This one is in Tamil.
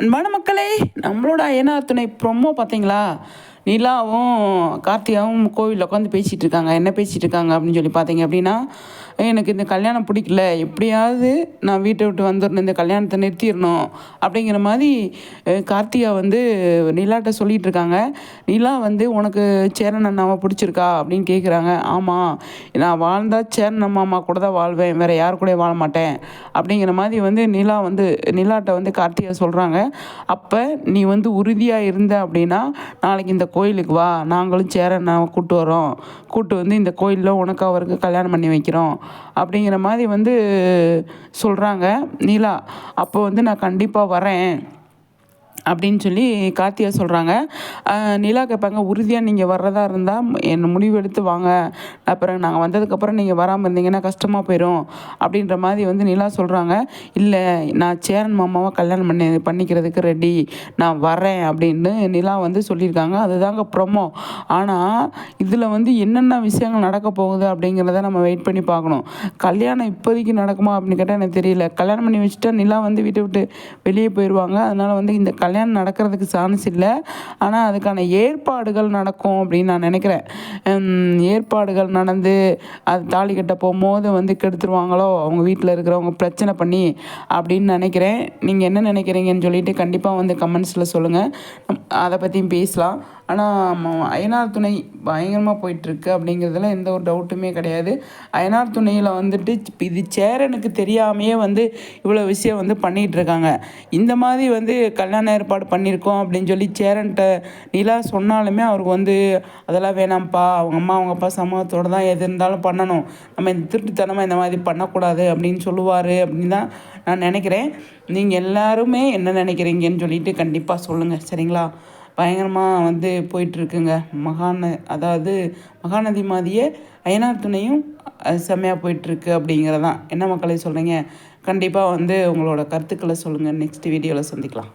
அன்பான மக்களே நம்மளோட ஏனா துணை ப்ரொமோ பார்த்தீங்களா நிலாவும் கார்த்திகாவும் கோவிலில் உட்காந்து பேசிகிட்டு இருக்காங்க. என்ன பேசிகிட்டு இருக்காங்க அப்படின்னு சொல்லி பார்த்தீங்க அப்படின்னா எனக்கு இந்த கல்யாணம் பிடிக்கல எப்படியாவது நான் வீட்டை விட்டு வந்துடணும் இந்த கல்யாணத்தை நிறுத்திடணும் அப்படிங்கிற மாதிரி கார்த்திகா வந்து நிலாட்ட சொல்லிகிட்டு இருக்காங்க. நிலா வந்து உனக்கு சேரன் அண்ணாவை பிடிச்சிருக்கா அப்படின்னு கேட்குறாங்க ஆமாம் நான் வாழ்ந்தா சேரன் அம்மா கூட தான் வாழ்வேன் வேறு யார் கூட வாழ மாட்டேன் அப்படிங்கிற மாதிரி வந்து நிலா வந்து நிலாட்ட வந்து கார்த்திகா சொல்கிறாங்க அப்போ நீ வந்து உறுதியாக இருந்த அப்படின்னா நாளைக்கு இந்த கோயிலுக்கு வா நாங்களும் சேரன் கூட்டு வரோம் கூட்டு வந்து இந்த கோயிலில் உனக்கு அவருக்கு கல்யாணம் பண்ணி வைக்கிறோம். அப்படிங்கிற மாதிரி வந்து சொல்கிறாங்க நீலா அப்போ வந்து நான் கண்டிப்பாக வரேன். அப்படின்னு சொல்லி கார்த்தியா சொல்கிறாங்க நிலா கேட்பாங்க உறுதியாக நீங்கள் வர்றதா இருந்தால் என்னை முடிவு எடுத்து வாங்க. அப்புறம் நாங்கள் வந்ததுக்கப்புறம் நீங்கள் வராமல் இருந்தீங்கன்னா கஷ்டமாக போயிடும் அப்படின்ற மாதிரி வந்து நிலா சொல்கிறாங்க இல்லை நான் சேரன் மாமாவை கல்யாணம் பண்ணி பண்ணிக்கிறதுக்கு ரெடி நான் வரேன். அப்படின்னு நிலா வந்து சொல்லியிருக்காங்க. அதுதாங்க ப்ரொமோ ஆனால் இதில் வந்து என்னென்ன விஷயங்கள் நடக்க போகுது அப்படிங்கிறத நம்ம வெயிட் பண்ணி பார்க்கணும். கல்யாணம் இப்போதைக்கு நடக்குமா அப்படின்னு கேட்டால் எனக்கு தெரியல. கல்யாணம் பண்ணி வச்சுட்டா நிலா வந்து வீட்டை விட்டு வெளியே போயிடுவாங்க அதனால் வந்து இந்த க கல்யாணம் நடக்கிறதுக்கு சான்ஸ் இல்லை. ஆனால் அதுக்கான ஏற்பாடுகள் நடக்கும் அப்படின்னு நான் நினைக்கிறேன். ஏற்பாடுகள் நடந்து அது தாலி கட்ட போகும்போது வந்து கெடுத்துருவாங்களோ அவங்க வீட்டில் இருக்கிறவங்க பிரச்சனை பண்ணி அப்படின்னு நினைக்கிறேன். நீங்கள் என்ன நினைக்கிறீங்கன்னு சொல்லிட்டு கண்டிப்பாக வந்து கமெண்ட்ஸில் சொல்லுங்கள் அதை பற்றியும் பேசலாம். ஆனால் அயனார் துணை பயங்கரமாக போயிட்டுருக்கு அப்படிங்கிறதுல எந்த ஒரு டவுட்டுமே கிடையாது. அயனார் துணையில் வந்துட்டு இது சேரனுக்கு தெரியாமையே வந்து இவ்வளோ விஷயம் வந்து பண்ணிகிட்டு இருக்காங்க இந்த மாதிரி வந்து கல்யாண ஏற்பாடு பண்ணியிருக்கோம் அப்படின்னு சொல்லி சேரன்கிட்ட நிலா சொன்னாலுமே அவருக்கு வந்து அதெல்லாம் வேணாம்ப்பா அவங்க அம்மா அவங்க அப்பா சமூகத்தோடு தான் எது இருந்தாலும் பண்ணணும். நம்ம இந்த திருட்டுத்தனமாக இந்த மாதிரி பண்ணக்கூடாது அப்படின்னு சொல்லுவார் அப்படின்னு தான் நான் நினைக்கிறேன். நீங்கள் எல்லாருமே என்ன நினைக்கிறீங்கன்னு சொல்லிட்டு கண்டிப்பாக சொல்லுங்கள் சரிங்களா? பயங்கரமாக வந்து போயிட்டுருக்குங்க. மகான அதாவது மகாநதி மாதிரியே அயனார் துணையும் செம்மையாக போயிட்டுருக்கு அப்படிங்கிறதான். என்ன மக்களை சொல்கிறீங்க கண்டிப்பாக வந்து உங்களோட கருத்துக்களை சொல்லுங்கள் நெக்ஸ்ட் வீடியோவில் சந்திக்கலாம்.